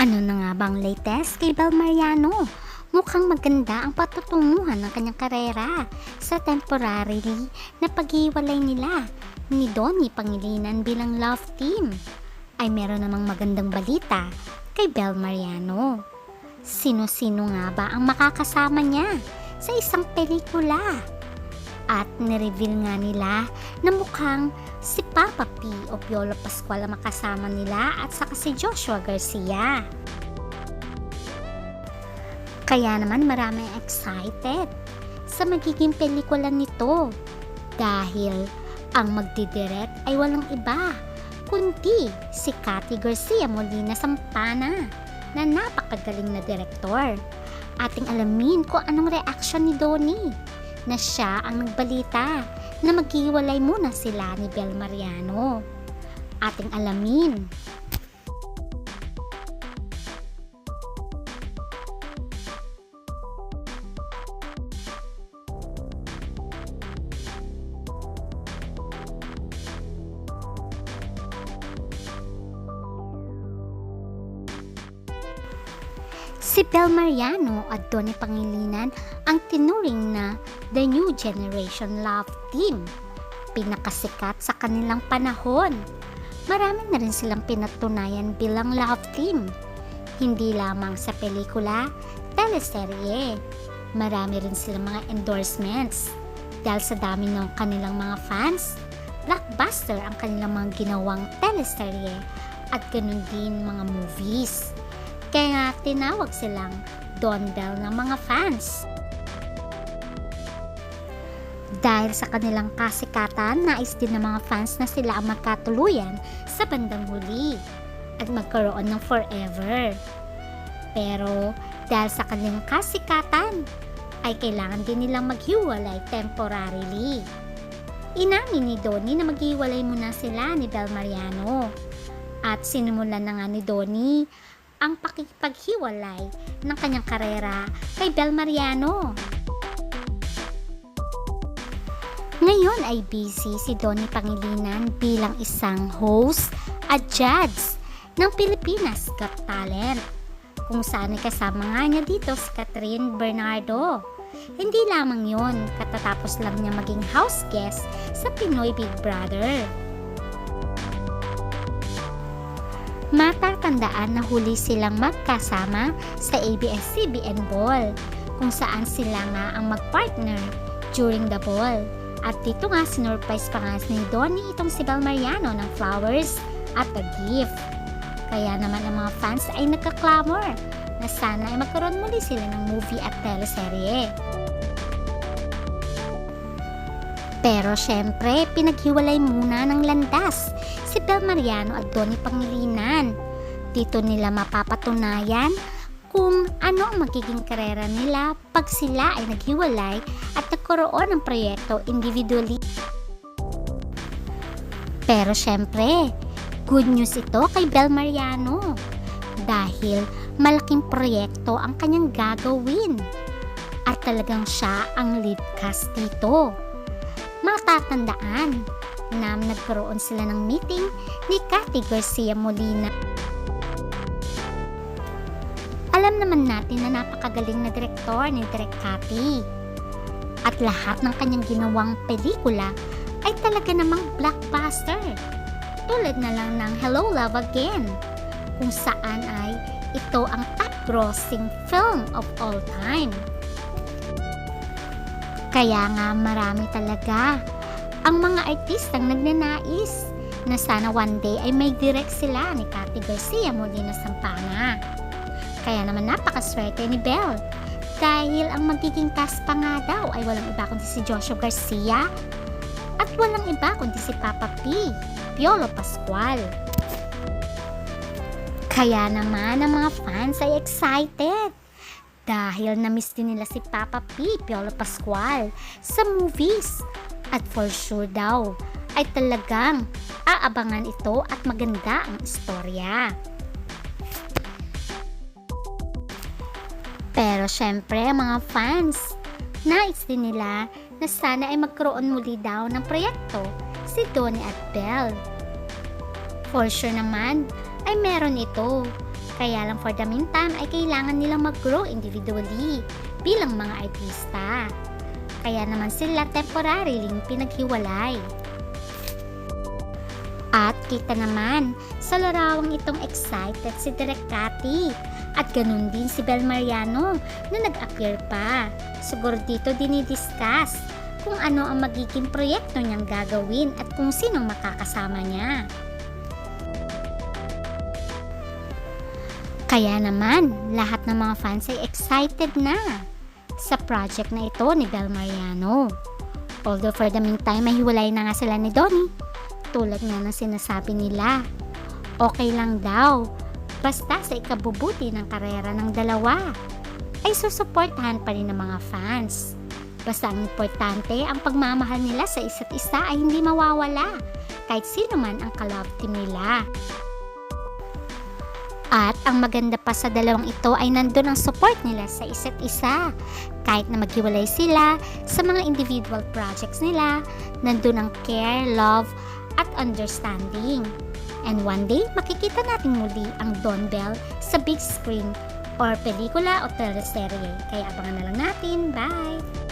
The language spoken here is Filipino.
Ano na nga bang latest kay Bel Mariano? Mukhang maganda ang patutunguhan ng kanyang karera sa temporarily na paghiwalay nila ni Donnie Pangilinan bilang love team. Ay meron namang magandang balita kay Bel Mariano. Sino-sino nga ba ang makakasama niya sa isang pelikula? At nireveal nga nila na mukhang si Papa P o Piolo Pascual ang makasama nila at saka si Joshua Garcia. Kaya naman marami excited sa magiging pelikula nito dahil ang magdidirect ay walang iba kundi si Cathy Garcia Molina Sampana na napakagaling na direktor. Ating alamin kung anong reaction ni Donnie na siya ang nagbalita na maghiwalay muna sila ni Bel Mariano. Ating alamin. Si Bel Mariano at Donnie Pangilinan ang tinuring na The New Generation Love Team. Pinakasikat sa kanilang panahon. Marami na rin silang pinatunayan bilang love team. Hindi lamang sa pelikula, teleserye. Marami rin silang mga endorsements. Dahil sa dami ng kanilang mga fans, blockbuster ang kanilang mga ginawang teleserye at ganun din mga movies. Kaya nga tinawag silang Don Bell ng mga fans. Dahil sa kanilang kasikatan, nais din ng mga fans na sila ang magkatuluyan sa bandang huli at magkaroon ng forever. Pero dahil sa kanilang kasikatan, ay kailangan din nilang maghiwalay temporarily. Inamin ni Donnie na maghiwalay muna sila ni Bel Mariano. At sinimulan na nga ni Donnie ang pakipaghiwalay ng kanyang karera kay Bel Mariano. Ngayon ay busy si Donnie Pangilinan bilang isang host at judge ng Pilipinas Got Talent kung saan ay kasama nga niya dito si Catherine Bernardo. Hindi lamang yon, katatapos lang niya maging house guest sa Pinoy Big Brother. Matatandaan na huli silang magkasama sa ABS-CBN Ball kung saan sila nga ang magpartner during the ball. At dito nga sinurprise pa nga ni Donnie itong si Bel Mariano ng flowers at a gift. Kaya naman ang mga fans ay nagka-clamor na sana ay magkaroon muli sila ng movie at teleserye. Pero syempre, pinaghiwalay muna ng landas si Bel Mariano at Donnie Pangilinan. Dito nila mapapatunayan kung ano ang magiging karera nila pag sila ay naghiwalay at nagkaroon ng proyekto individually. Pero syempre, good news ito kay Bel Mariano dahil malaking proyekto ang kanyang gagawin at talagang siya ang lead cast dito. Matatandaan na nagkaroon sila ng meeting ni Cathy Garcia Molina. Alam naman natin na napakagaling na direktor ni Direk Cathy. At lahat ng kanyang ginawang pelikula ay talaga namang blockbuster. Tulad na lang ng Hello Love Again, kung saan ay ito ang top grossing film of all time. Kaya nga marami talaga ang mga artistang nagnanais na sana one day ay may direct sila ni Cathy Garcia Molina Sampana. Kaya naman napakaswerte ni Belle dahil ang magiging cast pa nga daw ay walang iba kundi si Joshua Garcia at walang iba kundi si Papa P, Piolo Pascual. Kaya naman ang mga fans ay excited dahil na-miss din nila si Papa P, Piolo Pascual sa movies. At for sure daw ay talagang aabangan ito at maganda ang istorya. Pero syempre mga fans, nais din nila na sana ay magkaroon muli daw ng proyekto si Donnie at Belle. For sure naman ay meron ito Kaya lang for the meantime ay kailangan nilang mag-grow individually bilang mga artista. Kaya naman sila temporaryling pinaghiwalay. At kita naman, sa larawang itong excited si Direk Cathy. At ganun din si Bel Mariano na nag-appear pa. Siguro dito dinidiscuss kung ano ang magiging proyekto niyang gagawin at kung sinong makakasama niya. Kaya naman, lahat ng mga fans ay excited na sa project na ito ni Bel Mariano. Although for the meantime, mahiwalay na nga sila ni Donnie. Tulad nga ng sinasabi nila, okay lang daw. Basta sa ikabubuti ng karera ng dalawa, ay susuportahan pa rin ng mga fans. Basta ang importante, ang pagmamahal nila sa isa't isa ay hindi mawawala, kahit sino man ang kalove team nila. At ang maganda pa sa dalawang ito ay nandun ang support nila sa isa't isa. Kahit na maghiwalay sila sa mga individual projects nila, nandun ang care, love, at understanding. And one day, makikita natin muli ang Don Bell sa big screen or pelikula o teleserye. Kaya abangan na lang natin. Bye!